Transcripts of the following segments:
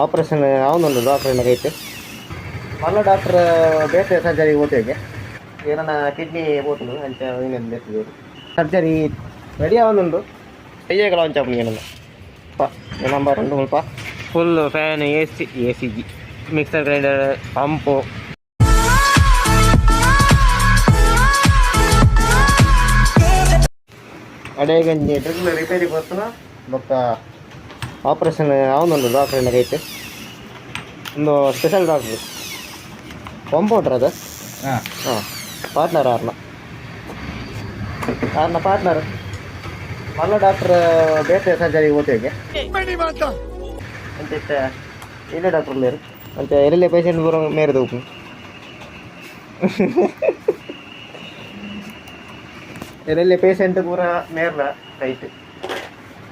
Operation ಅವನೊಂದು doctor ಏನಾಗೈತೆ ಮರಣ doctor ಬೇರೆ ಸರ್ಜರಿ ಓದ್ತೇವೆ ಏನಾನ ಕಿಡ್ನಿ ಓದ್ನು ಅಂತ ಇನ್ನೇನು ಬೇಕಿದ್ರು ಸರ್ಜರಿ ರೆಡಿ ಅವನೊಂದು ಕೈಯಗಳ ಒಂಚ ಏನಲ್ಲ ಪಾ ನಂಬರ್ ಒಂದು ಸ್ವಲ್ಪ full fan A C A C G mixer grinder pump ಅಡೇಗಂಜಿ ಡ್ರಿಲ್ ರಿಪೇರಿ ಬರ್ತದ ಮತ್ತು ಆಪ್ರೇಷನ್ ಅವನೊಂದು ಡಾಕ್ಟರ್ ನಡೆಯುತ್ತೆ ಒಂದು ಸ್ಪೆಷಲ್ ಡಾಕ್ಟ್ರು ಕಾಂಪೌಂಡ್ರ್ ಅದ? ಹಾಂ. ಪಾರ್ಟ್ನರ್ ಆರ್ನ ಆರ್ನ ಪಾರ್ಟ್ನರ್ ಮಲ್ಲ ಡಾಕ್ಟರ್ ಬೇರೆ ಸರ್ಜರಿ ಹೋಗ್ತೇವೆ ಅಂತ ಇಲ್ಲ ಡಾಕ್ಟರ್ ಮೇರು ಅಂತ ಎಲ್ಲೆಲ್ಲ ಪೇಷಂಟ್ ಬರೋ ಮೇರೆ ತಗೋ ಎಲ್ಲೆಲ್ಲ ಪೇಷಂಟ್ ಪೂರ ಮೇರ್ಲ ರೈಟ್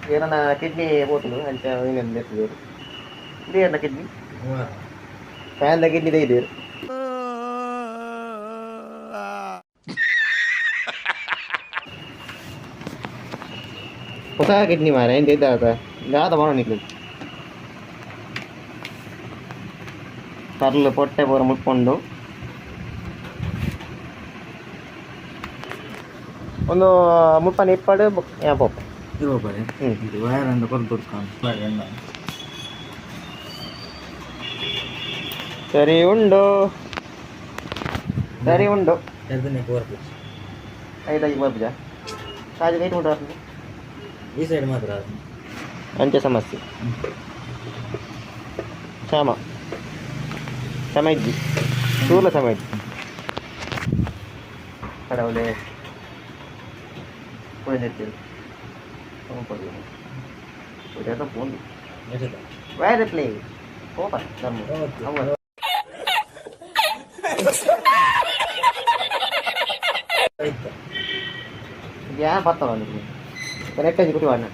ಈಗ ಕಿಡ್ನಿ ಹೋಟೆಲು ಅಂತ ಇನ್ನೊಂದು ಎತ್ತಿದ್ರು ಇದೆ ಅಲ್ಲ ಕಿಡ್ನಿ ಫ್ಯಾನ್ ಕಿಡ್ನಿ ಇದೆ ಇದೆ. ಹೊಸ ಕಿಡ್ನಿ ಮಾರ ಏನು ಇದ್ದಾಗ ಗಾದ ಮಾಡೋಣ ಕರ್ಲು ಪೊಟ್ಟೆ ಬೋರ ಮುಟ್ಕೊಂಡು. ಒಂದು ಮುಪ್ಪನ ಇಪ್ಪಡು ಯಾಪ ఇరవై రూపాయలు ఇరవై రెండు రూపాయలు దొరుకుతాను అలాగే సరే ఉండు సరే ఉండు ఎంత నీకు వరకు ఐదు ఐదు వరకు సాజు ఐదు ఉంటారు ఈ సైడ్ మాత్రం రాదు అంతే సమస్య క్షమ సమైద్ది చూర్ల సమైద్ది கடவுளே புரிஞ்சிருக்கு కొనుక్కోదు ఇదేదో ఫోన్ వేరే ప్లే ఓపర్ దమ్ము ஏன் பார்த்தோம் அவனுக்கு கரெக்டாக இது கூட வாங்க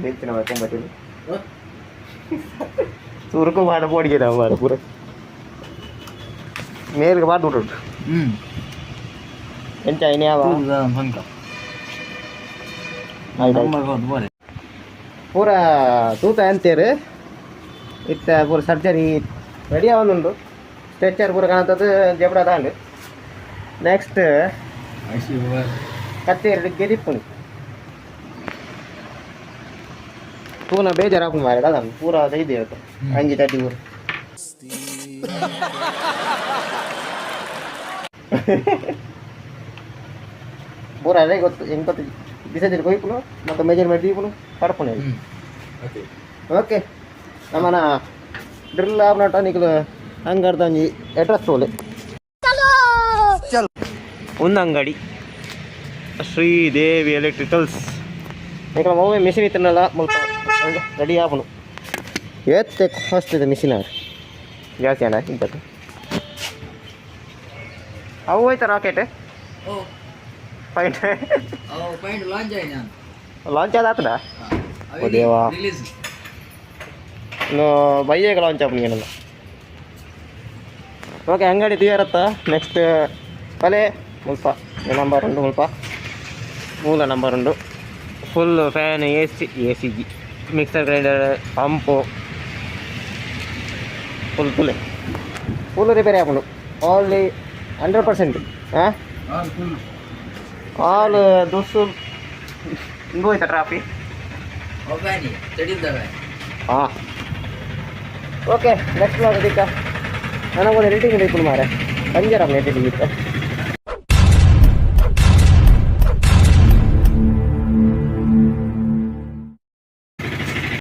நேற்று நம்ம வைக்க மாட்டேன் சுருக்கம் வாட போடிக்கிறேன் பாரு பூரா மேலுக்கு பாட்டு விட்டுட்டு ம் เป็นใจแน่วะพูดเพิ่นกับ ಪೂರ ತೂತ ಅಂತೀರಿ ಇತ್ತ ಪೂರ ಸರ್ಜರಿ ರೆಡಿ ಅವನೊಂದು ಸ್ಟ್ರೆಚರ್ ಪೂರ ಕಾಣತದ್ದು ಜಬಡ ತಾಂಡು ನೆಕ್ಸ್ಟ್ ಕತ್ತೆ ಎರಡು ಗೆದಿ ಪುಣಿ ಪೂನ ಬೇಜಾರು ಹಾಕೊಂಡು ಮಾರಿಡ ಅದನ್ನು ಪೂರ ಇದು ಹೇಳ್ತು ಅಂಜಿ ತಟ್ಟಿ ಪೂರ Ha ha ha ha! ಅದೇ ಗೊತ್ತು ಹೆಂಗೆ ಗೊತ್ತು ಬಿಸದಿರು ಕೊಯ್ಪುನು ಮತ್ತು ಮೆಜರ್ಮೆಂಟ್ ದೀಪುನು ಪಡ್ಪುಣಿ ಓಕೆ ಓಕೆ ನಮ್ಮನ ಡ್ರಿಲ್ ಆಪ್ನಟ ನಿಕ್ಲು ಅಂಗಡ್ದ ಅಡ್ರೆಸ್ ತೋಲೆ ಒಂದು ಅಂಗಡಿ ಶ್ರೀದೇವಿ ಎಲೆಕ್ಟ್ರಿಕಲ್ಸ್ ನಿಕ್ಲ ಮೊಬೈ ಮಿಷಿನ್ ಇತ್ತನಲ್ಲ ಮುಲ್ಪ ರೆಡಿ ಆಪನು ಏತ್ತೆ ಫಸ್ಟ್ ಇದೆ ಮಿಷಿನ್ ಅವ್ರು ಜಾಸ್ತಿ ಅಣ್ಣ ಇಂಥದ್ದು ಅವು ಹೋಯ್ತಾ ರಾಕೆಟ್ ಓ ಪಾಯಿಂಟ್ ಪಾಯಿಂಟ್ ಲಾಂಚ್ ಆಯ್ತು? ಲಾಂಚ್ ಆದಾತನ ಓ ದೇವಾ ಇನ್ನು ಬೈಯಾಗ ಲಾಂಚ್ ಆಪ್ ನೀನಲ್ಲ ಓಕೆ ಅಂಗಡಿ ತೀರತ್ತ ನೆಕ್ಸ್ಟ್ ಪಲೆ ಮುಲ್ಪ. ನಂಬರ್ ಉಂಡು ಮುಲ್ಪ. ಮೂಲ ನಂಬರ್ ಉಂಡು full fan A C A C mixer grinder pump full full full repair ಆಪುಂಡು ಓನ್ಲಿ ಹಂಡ್ರೆಡ್ ಪರ್ಸೆಂಟ್ ಹಾಂ? ಆಲ್ ಫುಲ್ ಆಲ್ ದುಸ್ಸು ಹಿಂಗೆ ಹೋಯ್ತಾ ಟ್ರಾಫಿ ಒಬ್ಬಾನಿ ತಡಿಲ್ದವೆ ಹಾಂ ಓಕೆ ನೆಕ್ಸ್ಟ್ ನೋಡಿ ಅದಕ್ಕೆ ನನಗೊಂದು ಎಡಿಟಿಂಗ್ ಬೇಕು ಮಾರೆ ಪಂಜರ ಎಡಿಟಿಂಗ್ ಇತ್ತು